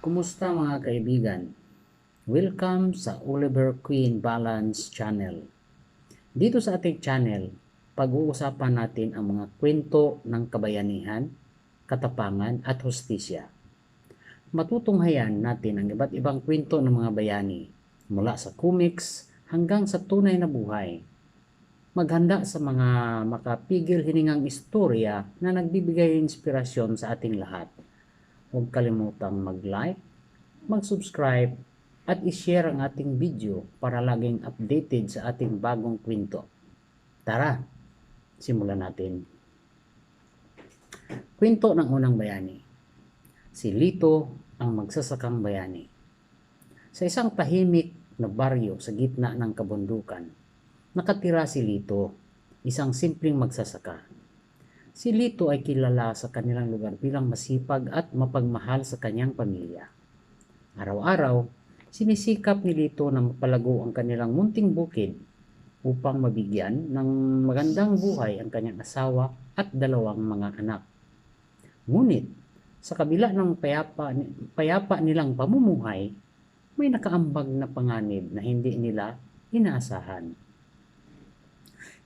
Kumusta mga kaibigan? Welcome sa Oliver Queen Balance Channel. Dito sa ating channel, pag-uusapan natin ang mga kwento ng kabayanihan, katapangan at hustisya. Matutunghayan natin ang iba't ibang kwento ng mga bayani mula sa comics hanggang sa tunay na buhay. Maghanda sa mga makapigil hiningang istorya na nagbibigay inspirasyon sa ating lahat. Huwag kalimutang mag-like, mag-subscribe, at i-share ang ating video para laging updated sa ating bagong kwento. Tara, simulan natin. Kwento ng unang bayani. Si Lito ang magsasakang bayani. Sa isang tahimik na baryo sa gitna ng kabundukan, nakatira si Lito, isang simpleng magsasaka. Si Lito ay kilala sa kanilang lugar bilang masipag at mapagmahal sa kanyang pamilya. Araw-araw, sinisikap ni Lito na mapalago ang kanilang munting bukid upang mabigyan ng magandang buhay ang kanyang asawa at dalawang mga anak. Ngunit, sa kabila ng payapa, payapa nilang pamumuhay, may nakaambag na panganib na hindi nila inaasahan.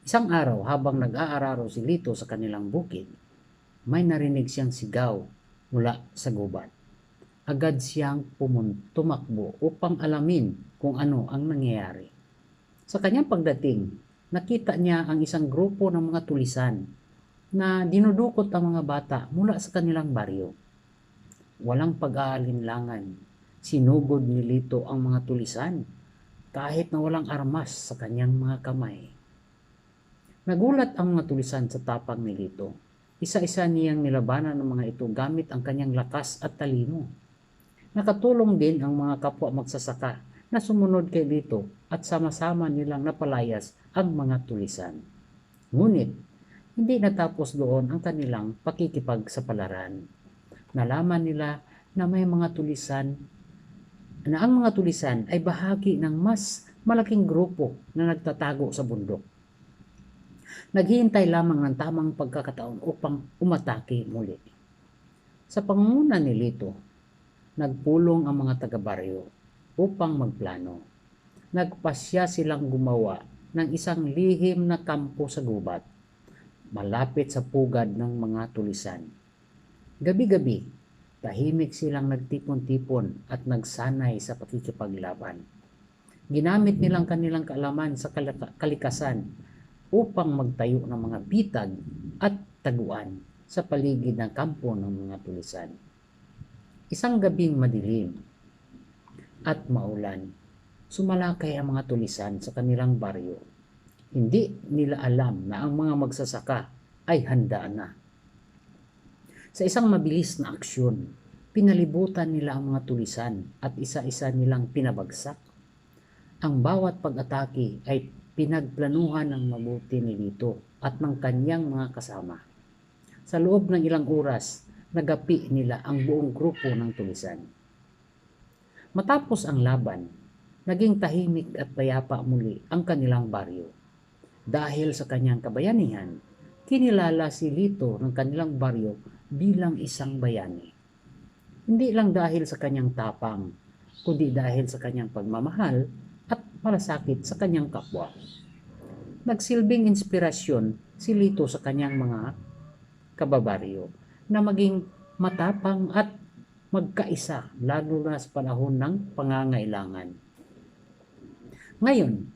Isang araw habang nag-aararo si Lito sa kanilang bukid, may narinig siyang sigaw mula sa gubat. Agad siyang pumun tumakbo upang alamin kung ano ang nangyayari. Sa kanyang pagdating, nakita niya ang isang grupo ng mga tulisan na dinudukot ang mga bata mula sa kanilang baryo. Walang pag-aalinlangan, sinugod ni Lito ang mga tulisan kahit na walang armas sa kanyang mga kamay. Nagulat ang mga tulisan sa tapang ni Lito. Isa-isa niyang nilabanan ng mga ito gamit ang kanyang lakas at talino. Nakatulong din ang mga kapwa magsasaka na sumunod kay Lito at sama-sama nilang napalayas ang mga tulisan. Ngunit, hindi natapos doon ang kanilang pakikipagsapalaran. Nalaman nila na may mga tulisan na ang mga tulisan ay bahagi ng mas malaking grupo na nagtatago sa bundok. Naghihintay lamang ng tamang pagkakataon upang umatake muli. Sa pangunguna ni Lito, nagpulong ang mga taga-baryo upang magplano. Nagpasya silang gumawa ng isang lihim na kampo sa gubat, malapit sa pugad ng mga tulisan. Gabi-gabi, tahimik silang nagtipon-tipon at nagsanay sa pakikipaglaban. Ginamit nilang kanilang kaalaman sa kalikasan upang magtayo ng mga bitag at taguan sa paligid ng kampo ng mga tulisan. Isang gabing madilim at maulan, sumalakay ang mga tulisan sa kanilang baryo. Hindi nila alam na ang mga magsasaka ay handa na. Sa isang mabilis na aksyon, pinalibutan nila ang mga tulisan at isa-isa nilang pinabagsak. Ang bawat pag-atake ay pinagplanuhan ng mabuti ni Lito at ng kanyang mga kasama. Sa loob ng ilang oras, nagapi nila ang buong grupo ng tulisan. Matapos ang laban, naging tahimik at payapa muli ang kanilang baryo. Dahil sa kanyang kabayanihan, kinilala si Lito ng kanilang baryo bilang isang bayani. Hindi lang dahil sa kanyang tapang, kundi dahil sa kanyang pagmamahal malasakit sa kanyang kapwa. Nagsilbing inspirasyon si Lito sa kanyang mga kababaryo na maging matapang at magkaisa lalo na sa panahon ng pangangailangan. Ngayon,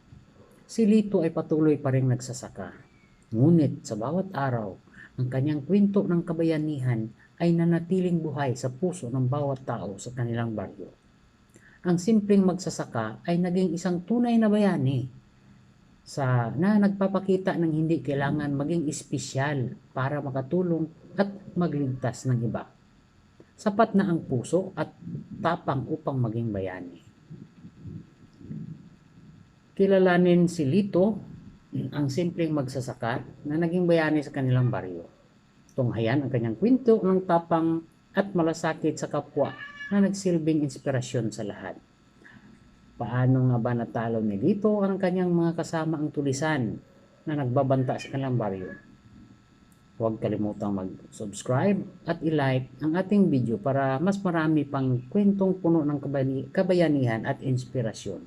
si Lito ay patuloy pa rin nagsasaka. Ngunit sa bawat araw, ang kanyang kwento ng kabayanihan ay nanatiling buhay sa puso ng bawat tao sa kanilang baryo. Ang simpleng magsasaka ay naging isang tunay na bayani sa na nagpapakita ng hindi kailangan maging espesyal para makatulong at magligtas ng iba. Sapat na ang puso at tapang upang maging bayani. Kilalanin si Lito, ang simpleng magsasaka na naging bayani sa kanilang baryo. Tunghayan ang kanyang kwento ng tapang at malasakit sa kapwa na nagsilbing inspirasyon sa lahat. Paano nga ba natalo ni Lito ang kanyang mga kasama ang tulisan na nagbabanta sa kanilang baryo? Huwag kalimutang mag-subscribe at i-like ang ating video para mas marami pang kwentong puno ng kabayanihan at inspirasyon.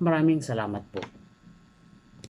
Maraming salamat po.